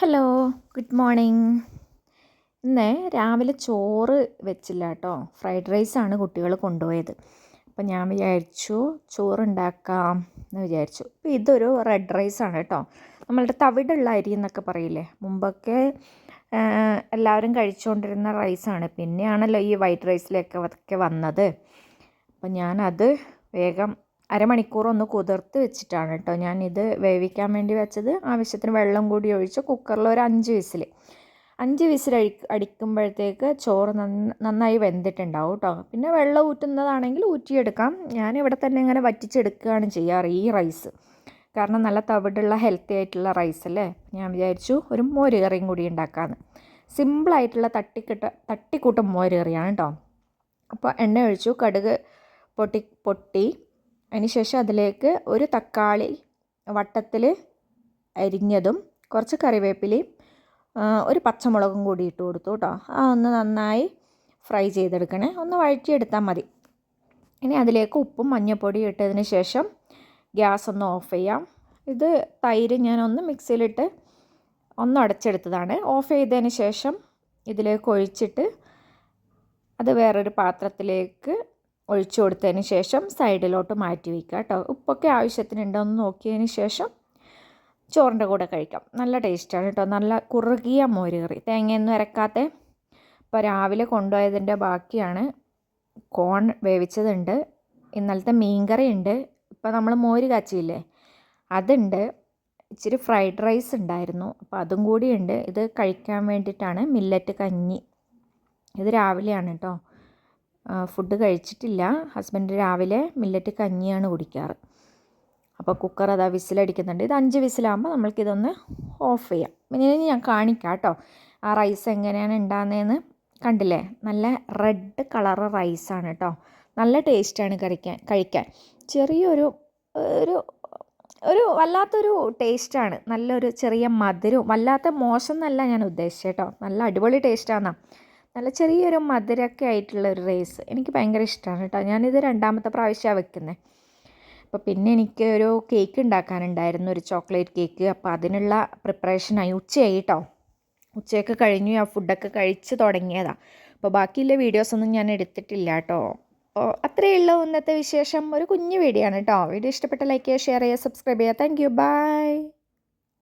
Hello good morning ഇന്ന് രാവിലെ ചോറ് വെച്ചില്ല കേട്ടോ ഫ്രൈഡ് റൈസാണ് കുട്ടികൾ കൊണ്ടുപോയത്. അപ്പം ഞാൻ വിചാരിച്ചു ചോറുണ്ടാക്കാം എന്ന് വിചാരിച്ചു. അപ്പോൾ ഇതൊരു റെഡ് റൈസാണ് കേട്ടോ നമ്മളുടെ തവിടുള്ള അരി എന്നൊക്കെ പറയില്ലേ? മുമ്പൊക്കെ എല്ലാവരും കഴിച്ചുകൊണ്ടിരുന്ന റൈസാണ് പിന്നെയാണല്ലോ ഈ വൈറ്റ് റൈസിലേക്ക് ഒക്കെ വന്നത്. അപ്പം ഞാനത് വേഗം അരമണിക്കൂർ ഒന്ന് കുതിർത്ത് വെച്ചിട്ടാണ് കേട്ടോ ഇത് വേവിക്കാൻ വേണ്ടി വെച്ചത്. ആവശ്യത്തിന് വെള്ളം കൂടി ഒഴിച്ച് കുക്കറിൽ ഒരു അഞ്ച് വിസിൽ. അഞ്ച് വിസിൽ അടി അടിക്കുമ്പോഴത്തേക്ക് ചോറ് നന്നായി വെന്തിട്ടുണ്ടാവും കേട്ടോ. പിന്നെ വെള്ളം ഊറ്റുന്നതാണെങ്കിൽ ഊറ്റിയെടുക്കാം. ഇവിടെ തന്നെ ഇങ്ങനെ വറ്റിച്ചെടുക്കുകയാണ് ചെയ്യാറ് ഈ റൈസ്. കാരണം നല്ല തവിടുള്ള ഹെൽത്തി ആയിട്ടുള്ള റൈസ് അല്ലേ? ഞാൻ വിചാരിച്ചു ഒരു മോര് കറിയും കൂടി ഉണ്ടാക്കാമെന്ന് സിമ്പിളായിട്ടുള്ള തട്ടിക്കിട്ട തട്ടിക്കൂട്ട മോര് കറിയാണ് കേട്ടോ. അപ്പോൾ എണ്ണ ഒഴിച്ചു കടുക് പൊട്ടി പൊട്ടി അതിനുശേഷം അതിലേക്ക് ഒരു തക്കാളി വട്ടത്തിൽ അരിഞ്ഞതും കുറച്ച് കറിവേപ്പിലയും ഒരു പച്ചമുളകും കൂടി ഇട്ട് കൊടുത്തു കേട്ടോ. ആ ഒന്ന് നന്നായി ഫ്രൈ ചെയ്തെടുക്കണേ. ഒന്ന് വഴറ്റിയെടുത്താൽ മതി. ഇനി അതിലേക്ക് ഉപ്പും മഞ്ഞൾപ്പൊടിയും ഇട്ടതിന് ശേഷം ഗ്യാസ് ഒന്ന് ഓഫ് ചെയ്യാം. ഇത് തൈര് ഞാനൊന്ന് മിക്സിയിലിട്ട് ഒന്ന് അടച്ചെടുത്തതാണ്. ഓഫ് ചെയ്തതിന് ശേഷം ഇതിലേക്ക് ഒഴിച്ചിട്ട് അത് വേറൊരു പാത്രത്തിലേക്ക് ഒഴിച്ചു കൊടുത്തതിന് ശേഷം സൈഡിലോട്ട് മാറ്റി വയ്ക്കുക കേട്ടോ. ഉപ്പൊക്കെ ആവശ്യത്തിനുണ്ടോ എന്ന് നോക്കിയതിന് ശേഷം ചോറിന്റെ കൂടെ കഴിക്കാം. നല്ല ടേസ്റ്റാണ് കേട്ടോ. നല്ല കുറുകിയ മോര് കറി തേങ്ങയൊന്നും ഇറക്കാത്ത ഇപ്പോൾ രാവിലെ കൊണ്ടുപോയതിന്റെ ബാക്കിയാണ്. കോൺ വേവിച്ചതുണ്ട്. ഇന്നലത്തെ മീൻകറി ഉണ്ട് ഇപ്പോൾ നമ്മൾ മോര് കാച്ചിയില്ലേ? അതുണ്ട്. ഇച്ചിരി ഫ്രൈഡ് റൈസ് ഉണ്ടായിരുന്നു. അപ്പോൾ അതും കൂടി ഉണ്ട് ഇത് കഴിക്കാൻ വേണ്ടിയിട്ടാണ്. മില്ലറ്റ് കഞ്ഞി. ഇത് രാവിലെയാണ് കേട്ടോ. ഫുഡ് കഴിച്ചിട്ടില്ല. ഹസ്ബൻഡ് രാവിലെ മില്ലറ്റ് കഞ്ഞിയാണ് കുടിക്കാറ്. അപ്പോൾ കുക്കർ അതാ വിസിലടിക്കുന്നുണ്ട്. ഇത് അഞ്ച് വിസിലാകുമ്പോൾ നമ്മൾക്കിതൊന്ന് ഓഫ് ചെയ്യാം. പിന്നെ ഇനി ഞാൻ കാണിക്കാം കേട്ടോ. ആ റൈസ് എങ്ങനെയാണ് ഉണ്ടാകുന്നതെന്ന് കണ്ടില്ലേ? നല്ല റെഡ് കളർ റൈസാണ് കേട്ടോ. നല്ല ടേസ്റ്റാണ് കഴിക്കാൻ കഴിക്കാൻ. ചെറിയൊരു ഒരു ഒരു വല്ലാത്തൊരു ടേസ്റ്റാണ് നല്ലൊരു ചെറിയ മധുരവും വല്ലാത്ത മോശം എന്നല്ല ഞാൻ ഉദ്ദേശിച്ചത് കേട്ടോ. നല്ല അടിപൊളി ടേസ്റ്റാണ് നല്ല ചെറിയൊരു മധുരമൊക്കെ ആയിട്ടുള്ള ഒരു റേസ് എനിക്ക് ഭയങ്കര ഇഷ്ടമാണ് കേട്ടോ. ഞാനിത് രണ്ടാമത്തെ പ്രാവശ്യമാണ് വെക്കുന്നത് അപ്പോൾ പിന്നെ എനിക്ക് ഒരു കേക്ക് ഉണ്ടാക്കാനുണ്ടായിരുന്നു ഒരു ചോക്ലേറ്റ് കേക്ക് അപ്പോൾ അതിനുള്ള പ്രിപ്പറേഷനായി ഉച്ചയായി കേട്ടോ ഉച്ചയൊക്കെ കഴിഞ്ഞു. ആ ഫുഡൊക്കെ കഴിച്ച് തുടങ്ങിയതാണ് അപ്പോൾ ബാക്കിയുള്ള വീഡിയോസൊന്നും ഞാൻ എടുത്തിട്ടില്ല കേട്ടോ അപ്പോൾ അത്രയേ ഉള്ളൂ ഇന്നത്തെ വിശേഷം. ഒരു കുഞ്ഞു വീഡിയോ ആണ് കേട്ടോ വീഡിയോ ഇഷ്ടപ്പെട്ട ലൈക്ക് ചെയ്യുക ഷെയർ ചെയ്യുക സബ്സ്ക്രൈബ് ചെയ്യുക. Thank you by